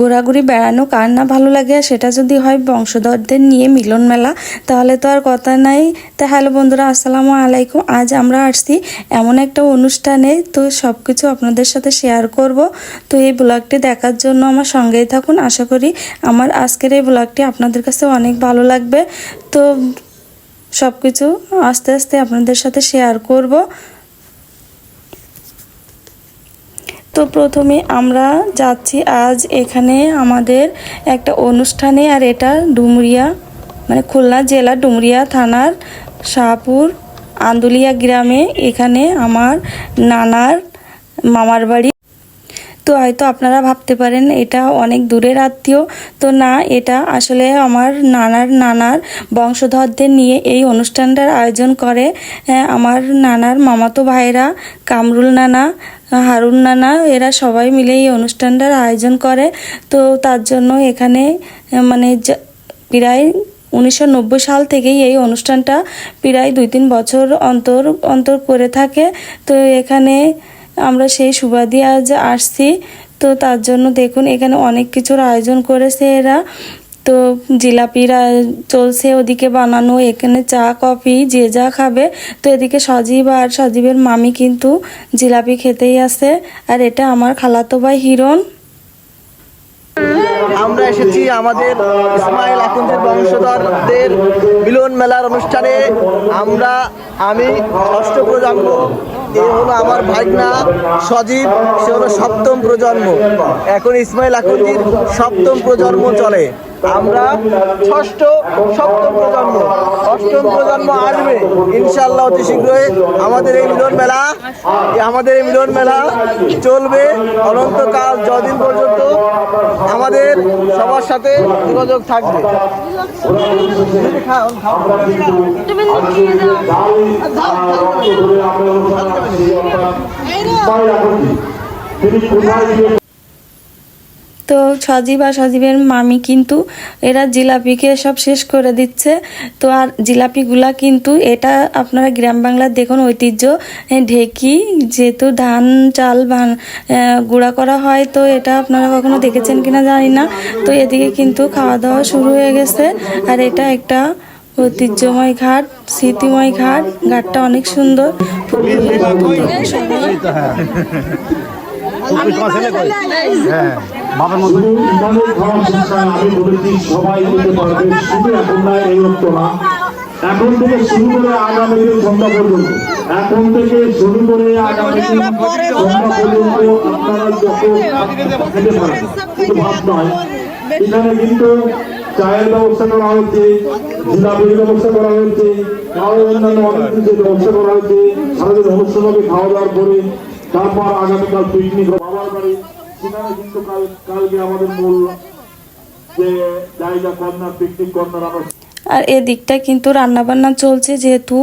ঘোরাঘুরি বেড়ানো কার না ভালো লাগে? সেটা যদি হয় বংশধরদের নিয়ে মিলন মেলা, তাহলে তো আর কথা নাই। তা হ্যালো বন্ধুরা, আসসালামু আলাইকুম। আজ আমরা আসছি এমন একটা অনুষ্ঠানে। তো সব কিছু আপনাদের সাথে শেয়ার করব। তো এই ব্লগটি দেখার জন্য আমার সঙ্গেই থাকুন। আশা করি আমার আজকের এই ব্লগটি আপনাদের কাছে অনেক ভালো লাগবে। তো সব কিছু আস্তে আস্তে আপনাদের সাথে শেয়ার করব। তো প্রথমে আমরা যাচ্ছি আজ এখানে আমাদের একটা অনুষ্ঠানে, আর এটা ডুমরিয়া মানে খুলনা জেলা ডুমরিয়া থানার শাহপুর আন্দুলিয়া গ্রামে এখানে আমার নানার মামার বাড়ি। তো হয়তো আপনারা ভাবতে পারেন এটা অনেক দূরের আত্মীয়। তো না এটা আসলে আমার নানার নানার বংশধরদের নিয়ে এই অনুষ্ঠানটার আয়োজন করে। আহ, আমার নানার মামাতো ভাইরা কামরুল নানা হারুন নানা এরা সবাই মিলে এই অনুষ্ঠানটার আয়োজন করে। তো তার জন্য এখানে মানে প্রায় উনিশশো নব্বই সাল থেকেই এই অনুষ্ঠানটা প্রায় দুই তিন বছর অন্তর অন্তর করে থাকে। তো এখানে আমরা সেই সুবাদে আজ আসছি। তো তার জন্য দেখুন, এখানে অনেক কিছুর আয়োজন করেছে এরা। তো জিলাপিরা চলছে ওদিকে বানানো, এখানে চা, কফি, যে যা খাবে। তো এদিকে সজীব আর সজীবের মামি কিন্তু জিলাপি খেতেই আছে আর এটা আমার খালাতো ভাই হিরণ। আমরা এসেছি আমাদের ইসমাইল আকুন্দের বংশধরদের মিলন মেলার অনুষ্ঠানে। আমরা, আমি, ষষ্ঠ প্রজন্ম, এ হলো আমার ভাগনা সজীব, সে হলো সপ্তম প্রজন্ম। এখন ইসমাইল আকুন্দির সপ্তম প্রজন্ম চলে। আমরা ষষ্ঠ সপ্তম প্রজন্ম অষ্টম প্রজন্ম আসবে ইনশাল্লাহ অতি শীঘ্রই। আমাদের এই মিলন মেলা আমাদের এই মিলন মেলা চলবে অনন্তকাল যদিন পর্যন্ত আমাদের সবার সাথে যোগাযোগ থাকবে। তিনি কোথায় গিয়ে তো সজীব আর সজীবের মামি কিন্তু এরা জিলাপিকে সব শেষ করে দিচ্ছে। তো আর জিলাপিগুলা কিন্তু এটা আপনারা গ্রাম বাংলার দেখুন ঐতিহ্য। ঢেকি যেহেতু ধান চাল ভান গুঁড়া করা হয় তো এটা আপনারা কখনো দেখেছেন কিনা জানি না। তো এদিকে কিন্তু খাওয়া দাওয়া শুরু হয়ে গেছে। আর এটা একটা ঐতিহ্যময় ঘাট স্মৃতিময় ঘাট। ঘাটটা অনেক সুন্দর। ইন্টারনেট খাওয়ার শিক্ষায় আমি বলেছি, সবাই যেতে পারবে, শুধু এখন না এই না। এখন থেকে শুরু করে আগামী দিন সন্ধ্যা পর্যন্ত, এখন থেকে শুরু করে আগামী দিন সন্ধ্যা পর্যন্ত আপনারা যত খেতে পারেন, শুধু ভাত নয়, এখানে কিন্তু চায়ের ব্যবস্থা করা হয়েছে, জিলাপির ব্যবস্থা করা হয়েছে, আরও অন্যান্য অনেক কিছু ব্যবস্থা করা হয়েছে আমাদের অনুষ্ঠান খাওয়া দাওয়ার পরে তারপর আগামীকাল পিকনিক বাবার বাড়ি। সেখানে কিন্তু কাল কালকে আমাদের মূল যে জায়গা কর্নার পিকনিক কর্নার আর এদিকটা কিন্তু রান্নাবান্না চলছে যেহেতু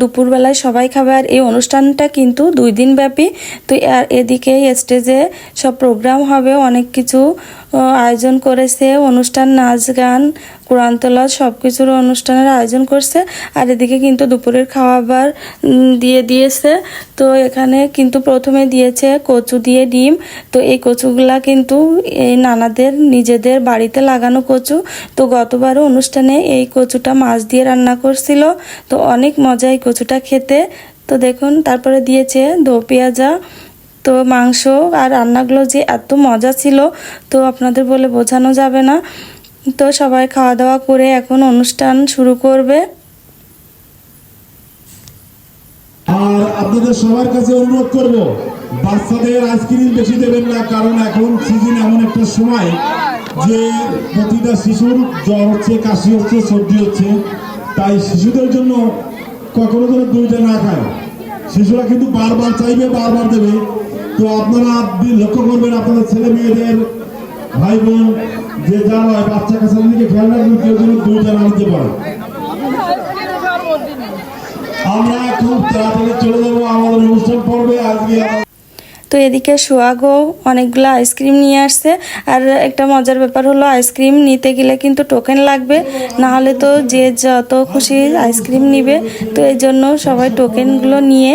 দুপুরবেলায় সবাই খাবে। আর এই অনুষ্ঠানটা কিন্তু দুই দিন ব্যাপী। তো আর এদিকে স্টেজে সব প্রোগ্রাম হবে, অনেক কিছু আয়োজন করেছে। অনুষ্ঠান, নাচ, গান, কোরআন তোলা সব কিছুর অনুষ্ঠানের আয়োজন করছে। আর এদিকে কিন্তু দুপুরের খাবার দিয়ে দিয়েছে। তো এখানে কিন্তু প্রথমে দিয়েছে কচু দিয়ে ডিম। তো এই কচুগুলা কিন্তু এই নানাদের, নিজেদের বাড়িতে লাগানো কচু। তো গতবারও অনুষ্ঠানে এই কচুটা মাছ দিয়ে রান্না করছিল। তো অনেক মজা এই কচুটা খেতে। তো দেখুন, তারপরে দিয়েছে দো পেঁয়াজা, তো মাংস আর রান্নাগুলো যে এত মজা ছিল, তো আপনাদের বলে বোঝানো যাবে না। তো সবাই খাওয়া দাওয়া করে এখন অনুষ্ঠান শুরু করবে। আর আপনাদের সবার কাছে অনুরোধ করব, বাচ্চাদের আইসক্রিম বেশি দেবেন না, কারণ এখন সিজন এমন একটা সময় যে প্রতিটা শিশুর জ্বর হচ্ছে, কাশি হচ্ছে, সর্দি হচ্ছে। তাই শিশুদের জন্য কখনো যেন দুইটা না খায়। শিশুরা কিন্তু বারবার চাইবে, বারবার দেবে। তো আপনারা লক্ষ্য করবেন, আপনাদের ছেলে মেয়েদের ভাই বোন যে যা হয়, বাচ্চা কাছে দিকে খেয়াল রাখবেন, কেউ যেন দুইটা না নিতে পারে। আমরা খুব তাড়াতাড়ি চলে যাব, আমাদের অনুষ্ঠান পর্বে। আজকে তো এদিকে সোয়াগো অনেকগুলো আইসক্রিম নিয়ে আসছে। আর একটা মজার ব্যাপার হলো আইসক্রিম নিতে গেলে কিন্তু টোকেন লাগবে। না হলে তো যে যত খুশি আইসক্রিম নিবে। তো এই জন্য সবাই টোকেনগুলো নিয়ে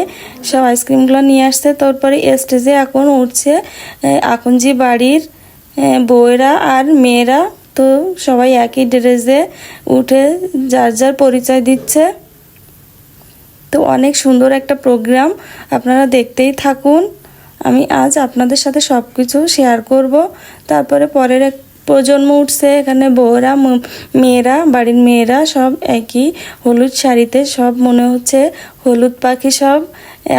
সব আইসক্রিমগুলো নিয়ে আসছে। তারপরে স্টেজে এখন উঠছে আহ, আকনজি বাড়ির বউয়েরা আর মেয়েরা। তো সবাই একই ড্রেসে উঠে যার যার পরিচয় দিচ্ছে। তো অনেক সুন্দর একটা প্রোগ্রাম আপনারা দেখতেই থাকুন। আমি আজ আপনাদের সাথে সব কিছু শেয়ার করব। তারপরে পরের এক প্রজন্ম উঠছে, এখানে বউরা মেয়েরা, বাড়ির মেয়েরা সব একই। হলুদ শাড়িতে সব মনে হচ্ছে, হলুদ পাখি সব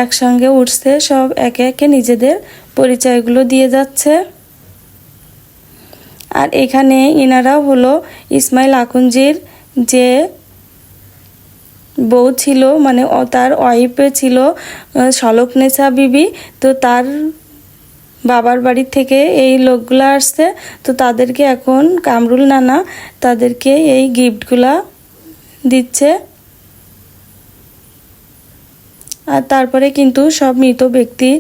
একসঙ্গে উঠছে, সব একে একে নিজেদের পরিচয়গুলো দিয়ে যাচ্ছে। আর এখানে ইনারাও হলো ইসমাইল আকুঞ্জির যে বউ ছিল মানে তার ওয়াইফে ছিল আহ, শলকনেসা বিবি। তো তার বাবার বাড়ি থেকে এই লোকগুলো আসছে। তো তাদেরকে এখন কামরুল নানা তাদেরকে এই গিফটগুলা দিচ্ছে। আর তারপরে কিন্তু সব মৃত ব্যক্তি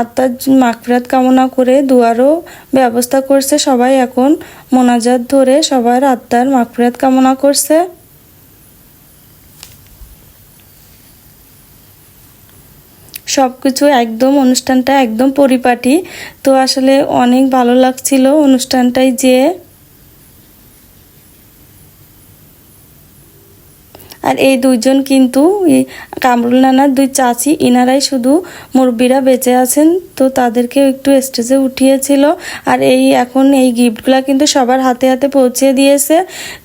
আত্মার মাগফিরাত কামনা করে দুয়ারও ব্যবস্থা করছে। সবাই এখন মোনাজাত ধরে সবার আত্মার মাগফিরাত কামনা করছে। সব কিছু একদম, অনুষ্ঠানটা একদম পরিপাটি। তো আসলে অনেক ভালো লাগছিল অনুষ্ঠানটাই যে। আর এই দুইজন কিন্তু কামরুল নানার দুই চাচি, ইনারাই শুধু মুরব্বীরা বেঁচে আছেন, তো তাদেরকে একটু স্টেজে উঠিয়েছিল। আর এই এখন এই গিফটগুলা কিন্তু সবার হাতে হাতে পৌঁছে দিয়েছে।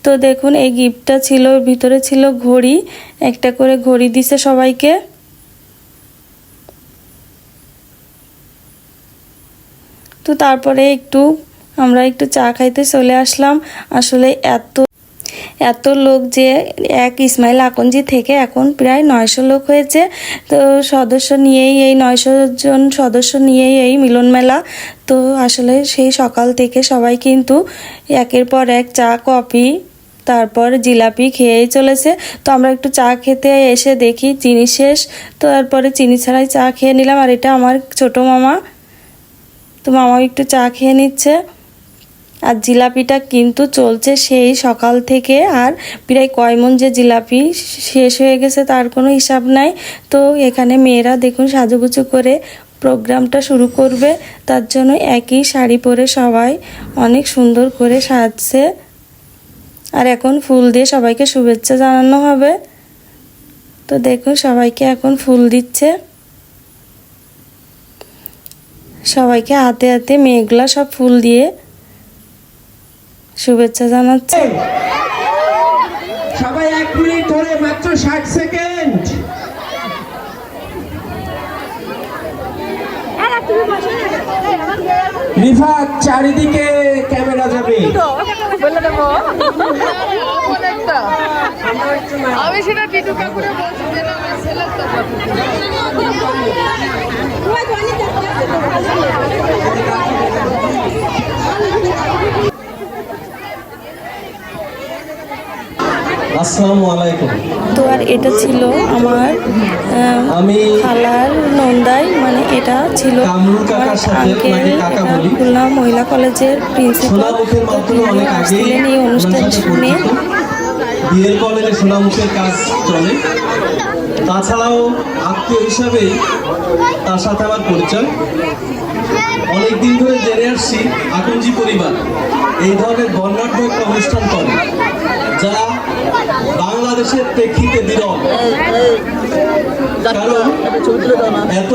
তো দেখুন, এই গিফটটা ছিল, ভিতরে ছিল ঘড়ি, একটা করে ঘড়ি দিছে সবাইকে। তো তারপরে একটু আমরা একটু চা খাইতে চলে আসলাম। আসলে এত এত লোক যে এক ইসমাইল আকঞ্জি থেকে এখন প্রায় নয়শো লোক হয়েছে। তো সদস্য নিয়েই এই নয়শো জন সদস্য নিয়েই এই মিলন মেলা। তো আসলে সেই সকাল থেকে সবাই কিন্তু একের পর এক চা, কফি, তারপর জিলাপি খেয়েই চলেছে। তো আমরা একটু চা খেতে এসে দেখি, চিনি শেষ। তো তারপরে চিনি ছাড়াই চা খেয়ে নিলাম। আর এটা আমার ছোটো মামা। তো মামা একটু চা খেয়ে নিচ্ছে। আর জিলাপিটা কিন্তু চলছে সেই সকাল থেকে। আর প্রায় কয় মন যে জিলাপি শেষ হয়ে গেছে তার কোনো হিসাব নাই। তো এখানে মেয়েরা দেখুন সাজুগুজু করে প্রোগ্রামটা শুরু করবে। তার জন্য একই শাড়ি পরে সবাই অনেক সুন্দর করে সাজছে। আর এখন ফুল দিয়ে সবাইকে শুভেচ্ছা জানানো হবে। তো দেখুন সবাইকে এখন ফুল দিচ্ছে। সবাইকে হাতে হাতে মেয়েগুলা সব ফুল দিয়ে শুভেচ্ছা জানাচ্ছে। সবাই এক মিনিট ধরে মাত্র ষাট সেকেন্ড। রিফাত চারিদিকে ক্যামেরা যাবে। আমি সেটা টিটু কাকুরে বলছি যে না, আমার ছেলের তো আসসালামু আলাইকুম। তো আর এটা ছিল আমার আহ, আমি খালার নন্দাই মানে এটা ছিল আমার আঙ্কেল এটা খুলনা মহিলা কলেজের প্রিন্সিপাল এই অনুষ্ঠান শুনে। বিয়ের কলেজে সোনামুখের কাজ চলে, তাছাড়াও আত্মীয় হিসাবে তার সাথে আমার পরিচয়। অনেক দিন ধরে জেনে আসছি আকঞ্জি পরিবার, এই ধরনের বর্ণাঢ্য একটা অনুষ্ঠান করে যা বাংলাদেশের প্রেক্ষিতে বিরল। কারণ এত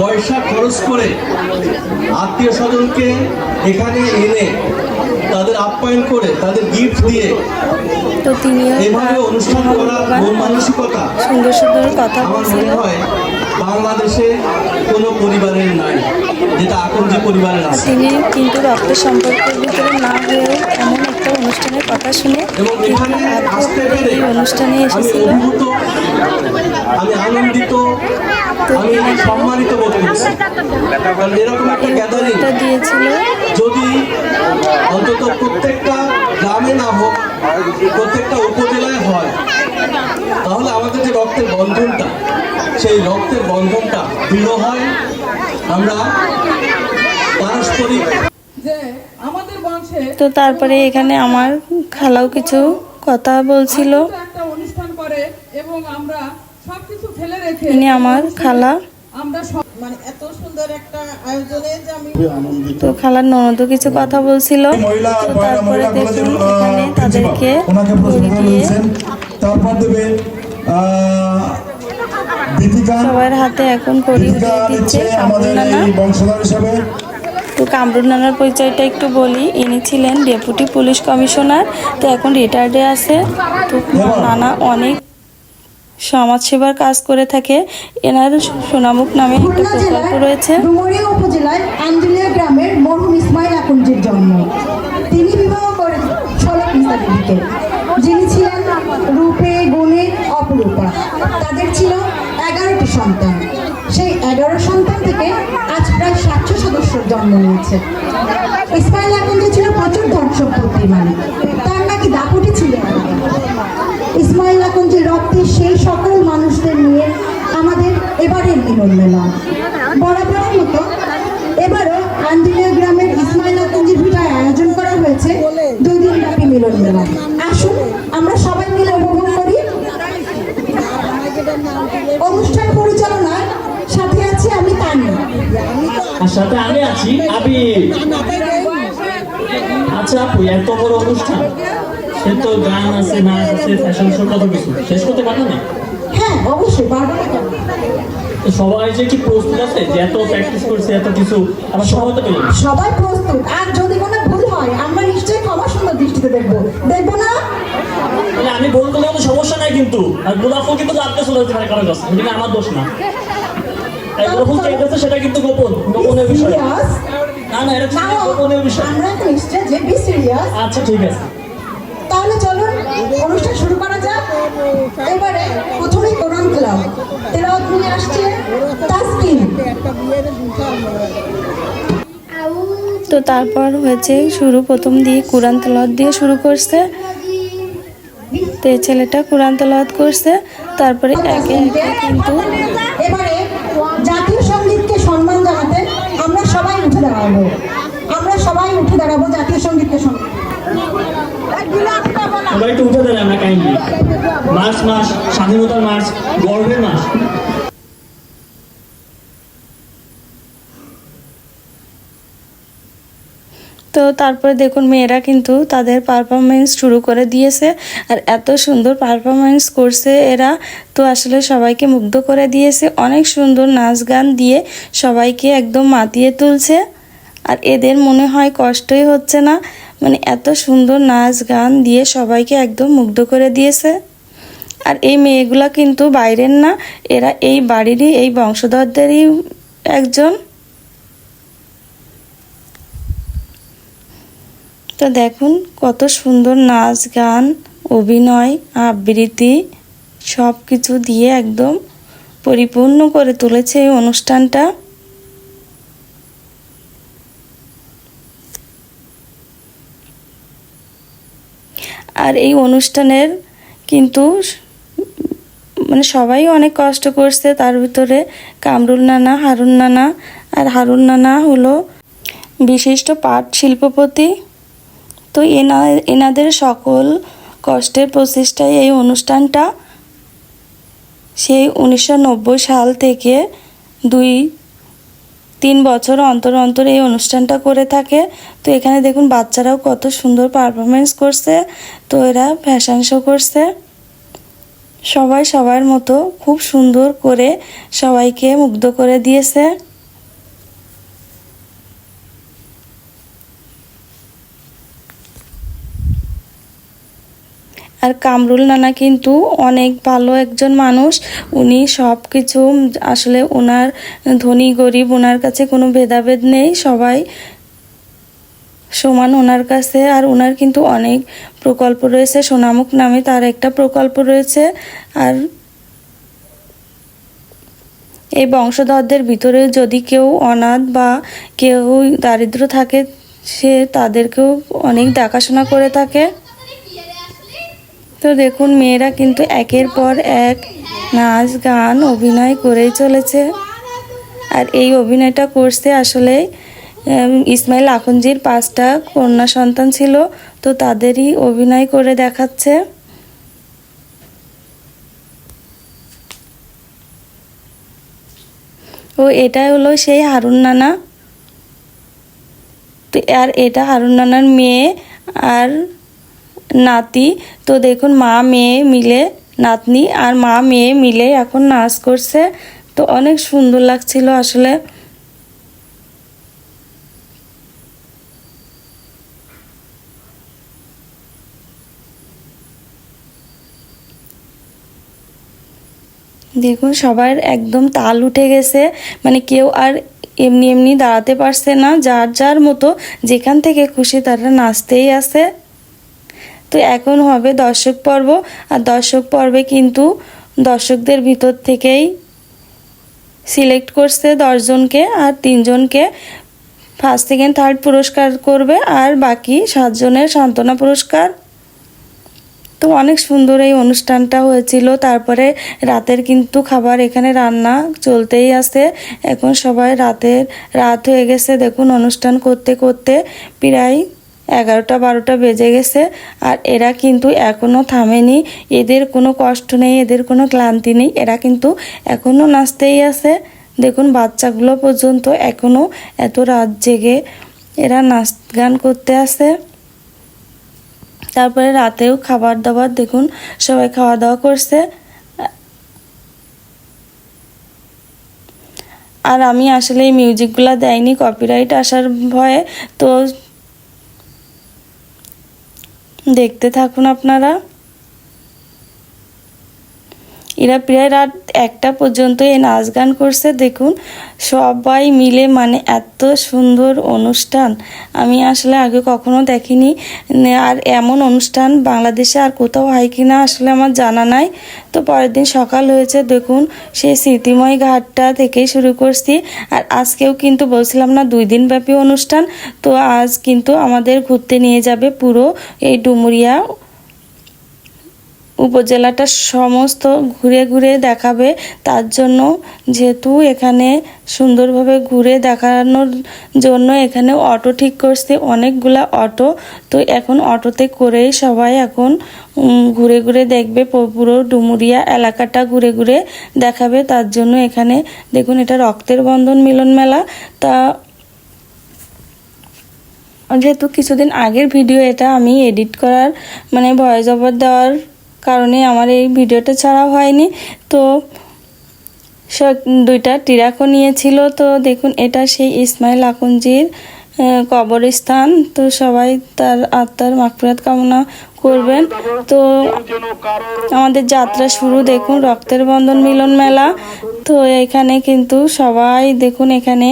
পয়সা খরচ করে আত্মীয় স্বজনকে এখানে এনে তাদের আপ্যায়ন করে তাদের গিফট দিয়ে তো তিনিও এভাবে অনুষ্ঠান করা মন মানসিকতা। সুন্দর সুন্দর কথা আমার মনে হয় বাংলাদেশে কোনো পরিবারের নাই যেটা এখন যে পরিবারের আছে। তিনি কিন্তু রক্তের সম্পর্কের ভিতরে না হয়ে এমন অনুষ্ঠানের কথা শুনে এই অনুষ্ঠানে এসেছিল আমি আনন্দিত আমি সম্মানিত বোধ করছি এরকম একটা গ্যাদারিং এটা দিয়েছিল। যদি অন্তত প্রত্যেকটা গ্রামে না হোক প্রত্যেকটা উপজেলায় হয় তাহলে আমাদের যে রক্তের বন্ধনটা সেই রক্তের বন্ধনটা দৃঢ় হয়। আমরা পারস্পরিক তো তারপরে এখানে আমার খালাও কিছু কথা বলছিল। এবং আমরা সবকিছু ফেলে রেখে ইনি আমার খালা। আমরা মানে এত সুন্দর সুন্দর একটা আয়োজনে যে আমি তো খালার ননদ কিছু কথা বলছিল। তো তারপরে দেখুন এখানে তাদেরকে দিয়ে দিয়েছেন তারপর দেবে সবার হাতে এখন করি দিচ্ছে দিচ্ছে আমাদের বংশধর হিসাবে। তো কামরুল নানার পরিচয়টা একটু বলি। ইনি ছিলেন ডেপুটি পুলিশ কমিশনার, তো এখন রিটায়ার্ডে আছে। তো নানা অনেক সমাজসেবার কাজ করে থাকে। এনার সোনামুখ নামে একটা প্রকল্প রয়েছে। যিনি ছিলেন রূপে গুণে অপরূপা। তাদের ছিল এগারোটি সন্তান। সেই এগারো সন্তান থেকে আজ প্রায় সাতশো সদস্যর জন্ম নিয়েছে। ইসমাইল আকুঞ্জি ছিল প্রচুর ধন সম্পত্তির মালিক তার নাকি দাপুটি ছিল। ইসমাইল আকুঞ্জির রক্তের সেই সকল মানুষদের নিয়ে আমাদের এবারের মিলন মেলা বরাবরের মতো এবারও আঞ্জলিয়া গ্রামের ইসমাইল আকুঞ্জির ভিটায় আয়োজন করা হয়েছে দুই দিন ব্যাপী মিলন মেলা আসুন আমরা সবাই মিলে উপভোগ করি অনুষ্ঠান পরিচালনার সাথে আছি আমি তানি আর সাথে আমি আছি আবি আচ্ছা আপু এত বড় অনুষ্ঠান। সে তো গান আছে নাচ আছে ফ্যাশন শো কত কিছু। শেষ করতে পারবে না? হ্যাঁ অবশ্যই পারব না সবাই যে কি প্রস্তুত আছে যে এত প্র্যাকটিস করছে এত কিছু আবার সময় তো সবাই প্রস্তুত। আর যদি কোনো ভুল হয় আমরা নিশ্চয়ই ক্ষমা সুন্দর দৃষ্টিতে দেখব। দেখব না? মানে আমি বলতে কোনো সমস্যা নাই কিন্তু। আর গোলাপও কিন্তু রাখতে চলে যেতে পারে কাছে। আমার দোষ না। তাই কে গেছে সেটা কিন্তু গোপন গোপনের বিষয়। না না এটা ঠিক বিষয়। আমরা এখন নিশ্চয় যে বি সিরিয়াস আচ্ছা ঠিক আছে। তাহলে চলুন অনুষ্ঠান শুরু করা যাক। এবারে প্রথমেই কোরআন ক্লাব তেলাওয়াত নিয়ে আসছে তাসকিন। তো তারপর হয়েছে শুরু প্রথম দিয়ে কোরআন তেলাওয়াত দিয়ে শুরু করছে। তো ছেলেটা কোরআন তেলাওয়াত করছে তারপরে একে একে কিন্তু দাঁড়াবো। আমরা সবাই উঠে দাঁড়াবো জাতীয় সঙ্গীতকে সঙ্গে। এবার একটু উঠে দেন আমরা কাইন্ডলি মার্চ মাস, স্বাধীনতার মাস, গর্বের মাস। তো তারপরে দেখুন, মেয়েরা কিন্তু তাদের পারফরমেন্স শুরু করে দিয়েছে। আর এত সুন্দর পারফরমেন্স করছে এরা। তো আসলে সবাইকে মুগ্ধ করে দিয়েছে। অনেক সুন্দর নাচ গান দিয়ে সবাইকে একদম মাতিয়ে তুলছে। আর এদের মনে হয় কষ্টই হচ্ছে না। মানে এত সুন্দর নাচ গান দিয়ে সবাইকে একদম মুগ্ধ করে দিয়েছে। আর এই মেয়েগুলা কিন্তু বাইরের না। এরা এই বাড়িরই, এই বংশধরদেরই একজন। তো দেখুন, কত সুন্দর নাচ, গান, অভিনয়, আবৃত্তি সব কিছু দিয়ে একদম পরিপূর্ণ করে তুলেছে এই অনুষ্ঠানটা। আর এই অনুষ্ঠানের কিন্তু মানে সবাই অনেক কষ্ট করছে, তার ভিতরে কামরুল নানা, হারুন নানা, আর হারুন নানা হলো বিশিষ্ট পাট শিল্পপতি। তো এনা, এনাদের সকল কষ্টের প্রচেষ্টায় এই অনুষ্ঠানটা সেই উনিশশো নব্বই সাল থেকে দুই, তিন বছর অন্তর অন্তর এই অনুষ্ঠানটা করে থাকে। তো এখানে দেখুন বাচ্চারাও কত সুন্দর পারফরমেন্স করছে। তো এরা ফ্যাশন শো করছে। সবাই সবার মতো খুব সুন্দর করে সবাইকে মুগ্ধ করে দিয়েছে। আর কামরুল নানা কিন্তু অনেক ভালো একজন মানুষ। উনি সব কিছু আসলে ওনার ধনী, গরিব ওনার কাছে কোনো ভেদাভেদ নেই, সবাই সমান ওনার কাছে। আর ওনার কিন্তু অনেক প্রকল্প রয়েছে, সোনামুখ নামে তার একটা প্রকল্প রয়েছে। আর এই বংশধরদের ভিতরে যদি কেউ অনাথ বা কেউ দারিদ্র থাকে, সে তাদেরকেও অনেক দেখাশোনা করে থাকে। তো দেখুন, মেয়েরা কিন্তু একের পর এক নাচ, গান, অভিনয় করেই চলেছে। আর এই অভিনয়টা করছে আসলে ইসমাইল আখঞ্জির পাঁচটা কন্যা সন্তান ছিল, তো তাদেরই অভিনয় করে দেখাচ্ছে। ও এটা হলো সেই হারুন নানা। তো, আর এটা হারুন নানার মেয়ে, আর নাতি। তো দেখুন, মা, মেয়ে মিলে নাতনি আর মা, মেয়ে মিলে এখন নাচ করছে। তো অনেক সুন্দর লাগছিল আসলে। দেখুন, সবার একদম তাল উঠে গেছে। মানে কেউ আর এমনি এমনি দাঁড়াতে পারছে না। যার যার মতো যেখান থেকে খুশি তারা নাচতেই আছে তো এখন হবে দর্শক পর্ব, আর দর্শক পর্বে কিন্তু দর্শকদের ভিতর থেকেই সিলেক্ট করছে দশজনকে আর তিনজনকে ফার্স্ট সেকেন্ড থার্ড পুরস্কার করবে, আর বাকি সাতজনের সান্ত্বনা পুরস্কার। তো অনেক সুন্দর এই অনুষ্ঠানটা হয়েছিল। তারপরে রাতের কিন্তু খাবার এখানে রান্না চলতেই আছে। এখন সবাই রাতের, রাত হয়ে গেছে। দেখুন অনুষ্ঠান করতে করতে প্রায় এগারোটা, বারোটা বেজে গেছে আর এরা কিন্তু এখনও থামেনি। এদের কোনো কষ্ট নেই, এদের কোনো ক্লান্তি নেই। এরা কিন্তু এখনও নাচতেই আছে। দেখুন, বাচ্চাগুলো পর্যন্ত এখনও এত রাত জেগে এরা নাচ গান করতে আছে তারপরে রাতেও খাবার দাবার, দেখুন, সবাই খাওয়া দাওয়া করছে। আর আমি আসলে এই মিউজিকগুলো দেয়নি কপিরাইট আসার ভয়ে। তো দেখতে থাকুন আপনারা। এরা প্রায় রাত একটা পর্যন্ত এই নাচ গান করছে, দেখুন, সবাই মিলে মানে এত সুন্দর অনুষ্ঠান। আমি আসলে আগে কখনো দেখিনি। আর এমন অনুষ্ঠান বাংলাদেশে আর কোথাও হয় কি না আসলে আমার জানা নাই। তো পরের দিন সকাল হয়েছে, দেখুন, সেই স্মৃতিময় ঘাটটা থেকেই শুরু করছি। আর আজকেও কিন্তু বলছিলাম না, দুই দিন ব্যাপী অনুষ্ঠান। তো আজ কিন্তু আমাদের ঘুরতে নিয়ে যাবে পুরো এই ডুমুরিয়া উপজেলাটা সমস্ত ঘুরে ঘুরে দেখাবে। তার জন্য যেহেতু এখানে সুন্দরভাবে ঘুরে দেখানোর জন্য এখানে অটো ঠিক করছে, অনেকগুলা অটো তো এখন অটোতে করেই সবাই এখন ঘুরে ঘুরে দেখবে। পুরো ডুমুরিয়া এলাকাটা ঘুরে ঘুরে দেখাবে। তার জন্য এখানে দেখুন, এটা রক্তের বন্ধন মিলন মেলা। তা যেহেতু কিছুদিন আগের ভিডিও, এটা আমি এডিট করার মানে ভয়েস ওভার দেওয়ার কারণে আমার এই ভিডিওটা ছাড়া হয়নি। তো দুইটা টিরাকও নিয়েছিল। তো দেখুন, এটা সেই ইসমাইল আকুঞ্জির কবরস্থান। তো সবাই তার আত্মার মাগফিরাত কামনা করবেন। তো আমাদের যাত্রা শুরু, দেখুন, রক্তের বন্ধন মিলন মেলা। তো এখানে কিন্তু সবাই, দেখুন, এখানে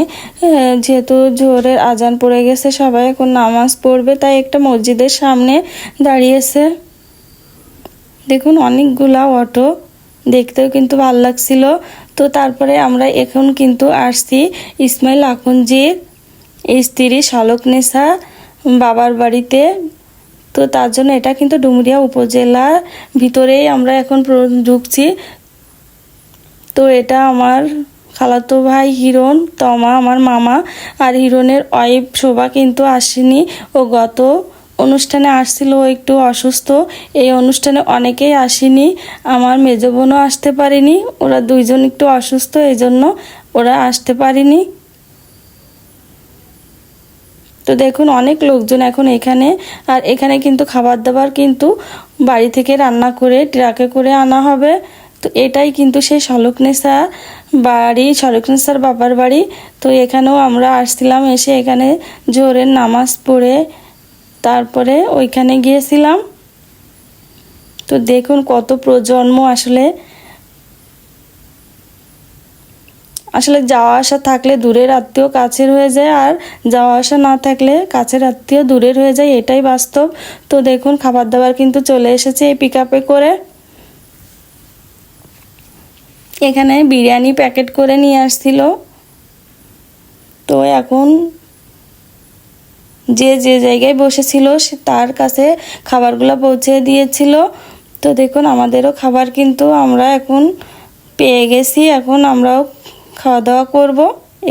যেহেতু জোরের আজান পড়ে গেছে, সবাই এখন নামাজ পড়বে। তাই একটা মসজিদের সামনে দাঁড়িয়েছে। দেখুন, অনেকগুলা অটো দেখতেও কিন্তু ভালো লাগছিল। তো তারপরে আমরা এখন কিন্তু আসছি ইসমাইল আকুঞ্জির স্ত্রী শালকনেসা বাবার বাড়িতে। তো তার জন্য এটা কিন্তু ডুমুরিয়া উপজেলার ভিতরেই আমরা এখন ঢুকছি। তো এটা আমার খালাতো ভাই হিরণ, তমা আমার মামা। আর হিরণের ওয়াইফ শোভা কিন্তু আসেনি। ও গত অনুষ্ঠানে আসছিল একটু অসুস্থ। এই অনুষ্ঠানে অনেকেই আসেনি। আমার মেজ বোনও আসতে পারেনি। ওরা দুইজন একটু অসুস্থ এই জন্য ওরা আসতে পারেনি। তো দেখুন, অনেক লোকজন এখন এখানে। আর এখানে কিন্তু খাবার দাবার কিন্তু বাড়ি থেকে রান্না করে, ট্রাকে করে আনা হবে। তো এটাই কিন্তু সেই শলকনেসা বাড়ি শলকনেসার বাবার বাড়ি। তো এখানেও আমরা আসছিলাম, এসে এখানে জোরের নামাজ পড়ে তারপরে ওইখানে গিয়েছিলাম। তো দেখুন কত প্রজন্ম আসলে আসলে যাওয়া আসা থাকলে দূরের আত্মীয় কাছের হয়ে যায় আর যাওয়া আসা না থাকলে কাছের আত্মীয় দূরের হয়ে যায়, এটাই বাস্তব। তো দেখুন খাবার দাবার কিন্তু চলে এসেছে এই পিক করে। এখানে বিরিয়ানি প্যাকেট করে নিয়ে আসছিল। তো এখন যে যে জায়গায় বসেছিল, সে তার কাছে খাবারগুলো পৌঁছে দিয়েছিল। তো দেখুন, আমাদেরও খাবার কিন্তু আমরা এখন পেয়ে গেছি। এখন আমরাও খাওয়া দাওয়া করব।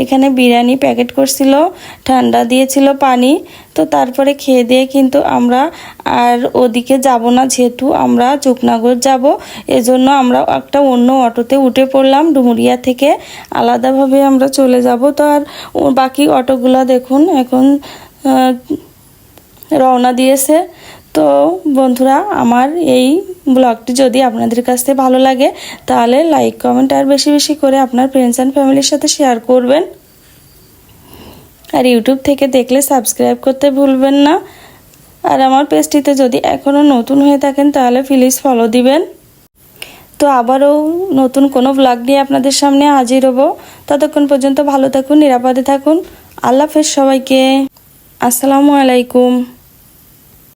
এখানে বিরিয়ানি প্যাকেট করছিল, ঠান্ডা দিয়েছিল পানি। তো তারপরে খেয়ে দিয়ে কিন্তু আমরা আর ওদিকে যাব না, যেহেতু আমরা চুকনাগর যাব। এজন্য আমরা একটা অন্য অটোতে উঠে পড়লাম, ডুমুরিয়া থেকে। আলাদাভাবে আমরা চলে যাব। তো আর বাকি অটোগুলো দেখুন, এখন রওনা দিয়েছে। তো বন্ধুরা, আমার এই ব্লগটি যদি আপনাদের কাছ ভালো লাগে, তাহলে লাইক কমেন্ট আর বেশি বেশি করে আপনার ফ্রেন্ডস অ্যান্ড ফ্যামিলির সাথে শেয়ার করবেন। আর ইউটিউব থেকে দেখলে সাবস্ক্রাইব করতে ভুলবেন না। আর আমার পেজটিতে যদি এখনও নতুন হয়ে থাকেন, তাহলে প্লিজ ফলো দিবেন। তো আবারও নতুন কোনো ব্লগ নিয়ে আপনাদের সামনে হাজির হব। ততক্ষণ পর্যন্ত ভালো থাকুন, নিরাপদে থাকুন। আল্লাহ হাফেজ সবাইকে। আসসালামু আলাইকুম।